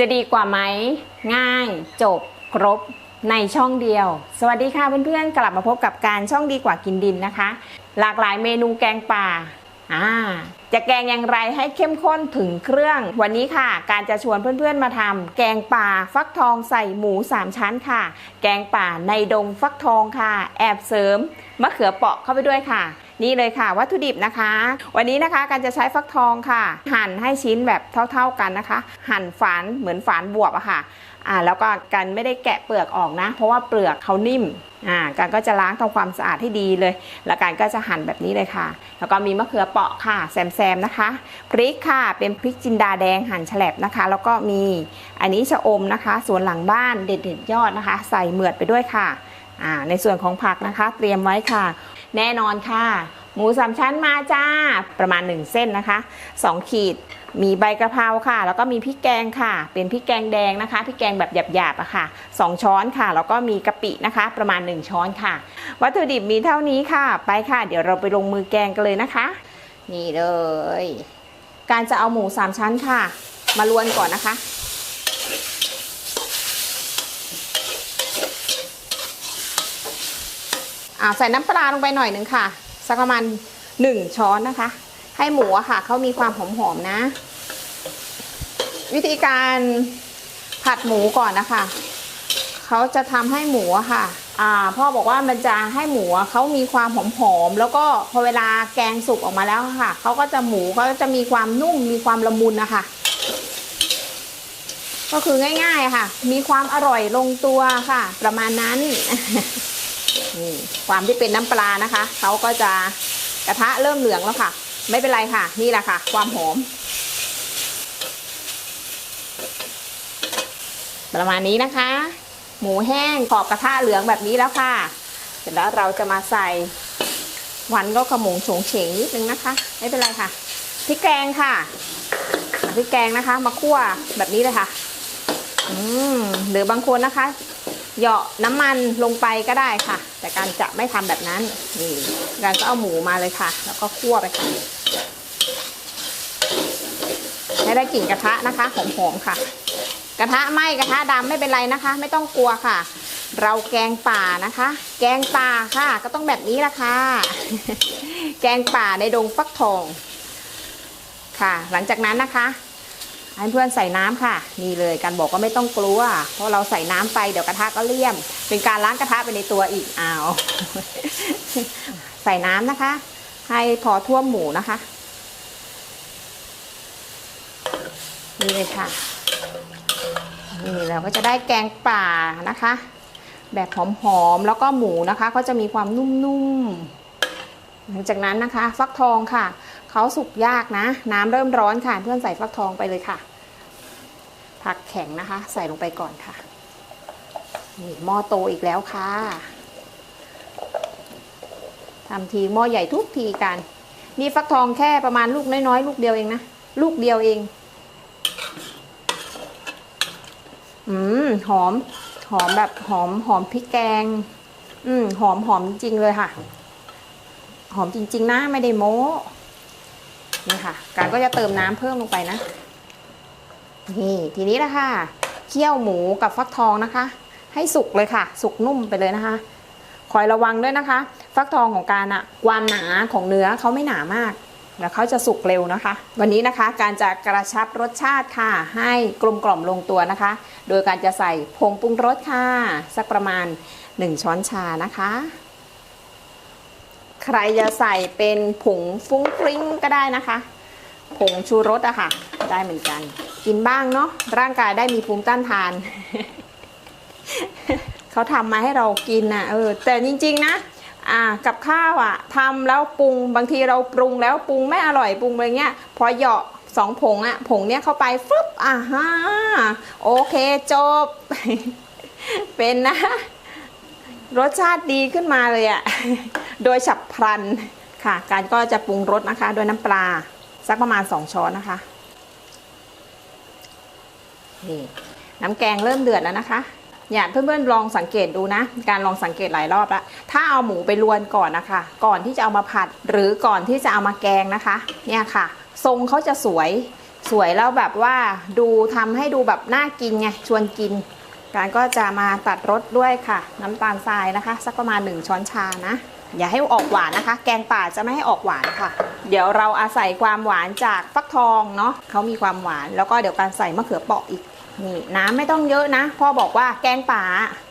จะดีกว่าไหมง่าย จบ ครบในช่องเดียว สวัสดีค่ะเพื่อนๆ กลับมาพบกับการช่องดีกว่ากินดินนะคะ หลากหลายเมนูแกงป่าอ่าจะแกงอย่างไรให้เข้มข้นถึงเครื่อง วันนี้ค่ะ การจะชวนเพื่อนๆมาทำแกงป่าฟักทองใส่หมูสามชั้นค่ะ แกงป่าในดงฟักทองค่ะ แอบเสริมมะเขือเปราะเข้าไปด้วยค่ะ นี่เลยค่ะ วัตถุดิบนะคะ วันนี้นะคะการจะใช้ฟักทองค่ะ หั่นให้ชิ้นแบบเท่า ๆกันนะคะ หั่นฝานเหมือนฝานบวบอะค่ะอ่าแล้วก็กันไม่ได้แกะเปลือกออกนะ เพราะว่าเปลือกเขานิ่มอ่าการก็จะล้างทำความสะอาดให้ดีเลย แล้วการก็จะหั่นแบบนี้เลยค่ะ แล้วก็มีมะเขือเปราะค่ะแซมๆนะคะ พริกค่ะเป็นพริกจินดาแดงหั่นแฉลบนะคะ แล้วก็มีอันนี้ชะอมนะคะสวนหลังบ้านเด็ดๆยอดนะคะ ใส่เหมือดไปด้วยค่ะอ่าในส่วนของผักนะคะ เตรียมไว้ค่ะ แน่นอนค่ะ หมูสามชั้นมาจ้า ประมาณ 1 เส้นนะคะ 2 ขีดมีใบกระเพราค่ะ แล้วก็มีพริกแกงค่ะ เป็นพริกแกงแดงนะคะ พริกแกงแบบหยาบๆอะค่ะ 2 ช้อนค่ะ แล้วก็มีกะปินะคะ ประมาณ 1 ช้อนค่ะ วัตถุดิบมีเท่านี้ค่ะ ไปค่ะ เดี๋ยวเราไปลงมือแกงกันเลยนะคะ นี่เลย การจะเอาหมูสามชั้นค่ะ มาลวนก่อนนะคะ อ่าใส่น้ำปลาลงไปหน่อยหนึ่งค่ะ สักประมาณหนึ่งช้อนนะคะ ให้หมูอะค่ะเขามีความหอมๆนะ วิธีการผัดหมูก่อนนะคะเขาจะทำให้หมูอะค่ะอ่าพ่อบอกว่ามันจะให้หมูเขามีความหอมๆแล้วก็พอเวลาแกงสุกออกมาแล้วค่ะเขาก็จะหมูเขาจะมีความนุ่มมีความละมุนนะคะก็คือง่ายๆค่ะ มีความอร่อยลงตัวค่ะ ประมาณนั้น นี่ความที่เป็นน้ำปลานะคะเขาก็จะกระทะเริ่มเหลืองแล้วค่ะ ไม่เป็นไรค่ะ นี่แหละค่ะ ความหอม ประมาณนี้นะคะ หมูแห้งขอบกระทะเหลืองแบบนี้แล้วค่ะ เสร็จแล้วเราจะมาใส่วันก็ขมงโฉงเฉงนิดนึงนะคะ ไม่เป็นไรค่ะพริกแกงค่ะพริกแกงนะคะ มาคั่วแบบนี้เลยค่ะ อืมหรือบางคนนะคะ เหยาะน้ำมันลงไปก็ได้ค่ะ แต่การจะไม่ทำแบบนั้นนี่การก็เอาหมูมาเลยค่ะ แล้วก็คั่วไปค่ะให้ได้กลิ่นกระทะนะคะหอมๆค่ะ กระทะไหม้กระทะดำไม่เป็นไรนะคะ ไม่ต้องกลัวค่ะ เราแกงป่านะคะ แกงป่าค่ะ ก็ต้องแบบนี้ละค่ะ แกงป่าในดงฟักทองค่ะ หลังจากนั้นนะคะ ให้เพื่อนใส่น้ำค่ะ นี่เลยการบอกว่าไม่ต้องกลัว เพราะเราใส่น้ำไปเดี๋ยวกระทะก็เลี่ยม เป็นการล้างกระทะไปในตัวอีกอ้าวใส่น้ำนะคะ ให้พอท่วมหมูนะคะ นี่เลยค่ะ นี่เราก็จะได้แกงป่านะคะ แบบหอมๆแล้วก็หมูนะคะ ก็จะมีความนุ่มๆหลังจากนั้นนะคะ ฟักทองค่ะเขาสุกยากนะ น้ำเริ่มร้อนค่ะ เพื่อนใส่ฟักทองไปเลยค่ะ ผักแข็งนะคะ ใส่ลงไปก่อนค่ะ นี่หม้อโตอีกแล้วค่ะทำทีหม้อใหญ่ทุกทีกัน นี่ฟักทองแค่ประมาณลูกน้อยๆ ลูกเดียวเองนะ ลูกเดียวเอง อืม หอม หอมแบบหอมหอมพริกแกง อืม หอมหอมจริงเลยค่ะ หอมจริง ๆ นะ ไม่ได้โม้ นี่ค่ะ การก็จะเติมน้ำเพิ่มลงไปนะ นี่ทีนี้ละค่ะเคี่ยวหมูกับฟักทองนะคะ ให้สุกเลยค่ะ สุกนุ่มไปเลยนะคะคอยระวังด้วยนะคะ ฟักทองของการอะความหนาของเนื้อเขาไม่หนามากแล้วเขาจะสุกเร็วนะคะ วันนี้นะคะการจะกระชับรสชาติค่ะ ให้กลมกล่อมลงตัวนะคะ โดยการจะใส่ผงปรุงรสค่ะ สักประมาณ 1 ช้อนชานะคะ ใครจะใส่เป็นผงฟุ้งฟริ้งก็ได้นะคะ ผงชูรสอะค่ะ ได้เหมือนกัน กินบ้างเนาะร่างกายได้มีภูมิต้านทาน เขาทำมาให้เรากินน่ะเออแต่จริง ๆ นะอ่ากับข้าวอะทำแล้วปรุงบางทีเราปรุงแล้วปรุงไม่อร่อยปรุงอะไรเงี้ย พอเหยาะสองผงอะผงเนี้ยเข้าไปฟึบอ่าฮะโอเคจบ เป็นนะ รสชาติดีขึ้นมาเลยอะโดยฉับพลันค่ะ การก็จะปรุงรสนะคะโดยน้ำปลาสักประมาณ 2 ช้อนนะคะ นี่น้ำแกงเริ่มเดือดแล้วนะคะ อย่าเพื่อนๆลองสังเกตดูนะ การลองสังเกตหลายรอบแล้ว ถ้าเอาหมูไปลวนก่อนนะคะ ก่อนที่จะเอามาผัด หรือก่อนที่จะเอามาแกงนะคะ เนี่ยค่ะ ทรงเขาจะสวย สวยแล้วแบบว่าดูทำให้ดูแบบน่ากินไง ชวนกิน การก็จะมาตัดรสด้วยค่ะ น้ำตาลทรายนะคะ สักประมาณ 1 ช้อนชานะ อย่าให้ออกหวานนะคะ แกงป่าจะไม่ให้ออกหวานค่ะ เดี๋ยวเราอาศัยความหวานจากฟักทองเนาะเขามีความหวาน แล้วก็เดี๋ยวการใส่มะเขือเปราะอีกนี่น้ำไม่ต้องเยอะนะพ่อบอกว่าแกงป่า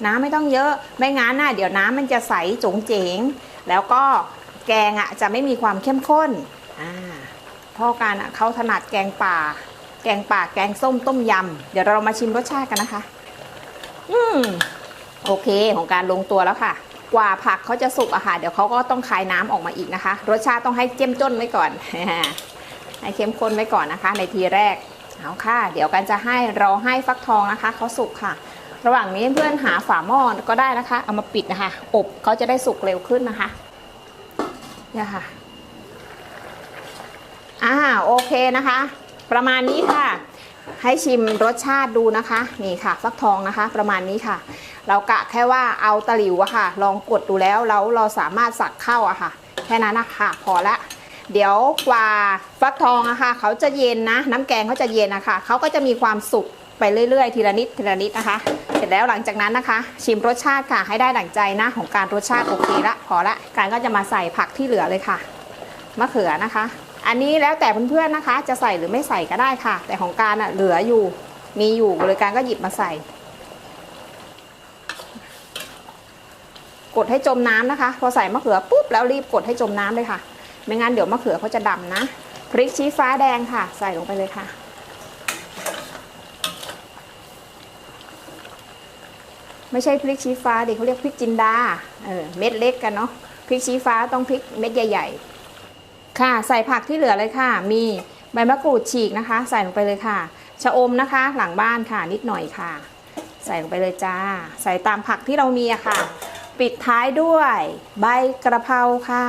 น้ำไม่ต้องเยอะ ไม่งั้นน่ะเดี๋ยวน้ำมันจะใสจงเจงแล้วก็แกงอะจะไม่มีความเข้มข้นอ่าพ่อการอะเขาถนัดแกงป่า แกงป่าแกงส้มต้มยำเดี๋ยวเรามาชิมรสชาติกันนะคะ อืมโอเคของการลงตัวแล้วค่ะ กว่าผักเขาจะสุกอะค่ะ เดี๋ยวเขาก็ต้องคายน้ำออกมาอีกนะคะ รสชาติต้องให้เจ้มจ้นไว้ก่อนให้เข้มข้นไว้ก่อนนะคะ ในทีแรกเอาค่ะ เดี๋ยวกันจะให้เราให้ฟักทองนะคะเขาสุกค่ะ ระหว่างนี้เพื่อนหาฝาหม้อก็ได้นะคะ เอามาปิดนะคะ อบเขาจะได้สุกเร็วขึ้นนะคะเนี่ยค่ะอ่าโอเคนะคะ ประมาณนี้ค่ะ ให้ชิมรสชาติดูนะคะ นี่ค่ะ ฟักทองนะคะ ประมาณนี้ค่ะ เรากะแค่ว่าเอาตะหลิวอะค่ะ ลองกดดูแล้วแล้วเราสามารถสักเข้าอะค่ะ แค่นั้นนะคะพอละเดี๋ยวกว่าฟักทองอะค่ะเขาจะเย็นนะ น้ำแกงเขาจะเย็นนะคะเขาก็จะมีความสุกไปเรื่อยๆ ทีละนิดทีละนิดนะคะ เสร็จแล้วหลังจากนั้นนะคะ ชิมรสชาติค่ะให้ได้ดั่งใจนะของการรสชาติโอเคละพอละการก็จะมาใส่ผักที่เหลือเลยค่ะมะเขือนะคะ อันนี้แล้วแต่เพื่อนๆนะคะ จะใส่หรือไม่ใส่ก็ได้ค่ะ แต่ของการอะเหลืออยู่มีอยู่เลยการก็หยิบมาใส่ กดให้จมน้ำนะคะ พอใส่มะเขือปุ๊บแล้วรีบกดให้จมน้ำเลยค่ะ ไม่งั้นเดี๋ยวมะเขือเขาจะดำนะพริกชี้ฟ้าแดงค่ะ ใส่ลงไปเลยค่ะไม่ใช่พริกชี้ฟ้าดิเขาเรียกพริกจินดา เออ เม็ดเล็กกันเนาะ พริกชี้ฟ้าต้องพริกเม็ดใหญ่ ๆ ค่ะ ใส่ผักที่เหลือเลยค่ะ มีใบมะกรูดฉีกนะคะ ใส่ลงไปเลยค่ะ ชะอมนะคะ หลังบ้านค่ะ นิดหน่อยค่ะ ใส่ลงไปเลยจ้า ใส่ตามผักที่เรามีอะค่ะ ปิดท้ายด้วยใบกระเพราค่ะ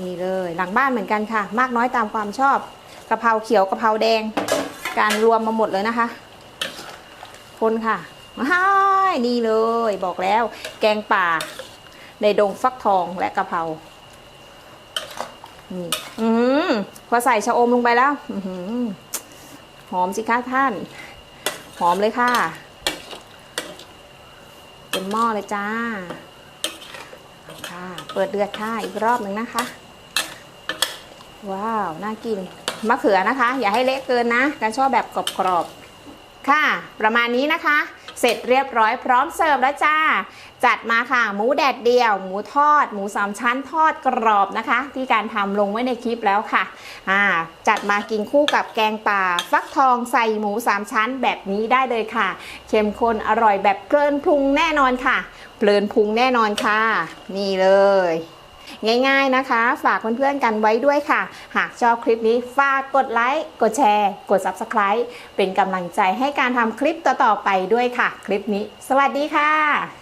นี่เลยหลังบ้านเหมือนกันค่ะ มากน้อยตามความชอบกระเพราเขียวกระเพราแดง การรวมมาหมดเลยนะคะ คนค่ะว้ายนี่เลย บอกแล้ว แกงป่า ในดงฟักทองและกระเพรา นี่อืมพอใส่ชะอมลงไปแล้วอหอมสิคะท่าน หอมเลยค่ะเต็มหม้อเลยจ้า ค่ะ เปิดเดือดค่ะ อีกรอบหนึ่งนะคะ ว้าว น่ากิน มะเขือนะคะ อย่าให้เละเกินนะ การชอบแบบกรอบๆ ค่ะ ประมาณนี้นะคะ เสร็จเรียบร้อยพร้อมเสิร์ฟแล้วจ้า จัดมาค่ะ หมูแดดเดียว หมูทอด หมูสามชั้นทอดกรอบนะคะ ที่การทำลงไว้ในคลิปแล้วค่ะอ่าจัดมากินคู่กับแกงป่า ฟักทองใส่หมูสามชั้นแบบนี้ได้เลยค่ะเข้มข้นอร่อยแบบเพลินพุงแน่นอนค่ะเพลินพุงแน่นอนค่ะ นี่เลย ง่าย ๆนะคะ ฝากเพื่อนๆกันไว้ด้วยค่ะ หากชอบคลิปนี้ฝากกดไลค์กดแชร์ กด Subscribe เป็นกำลังใจให้การทำคลิปต่อๆไปด้วยค่ะ คลิปนี้ สวัสดีค่ะ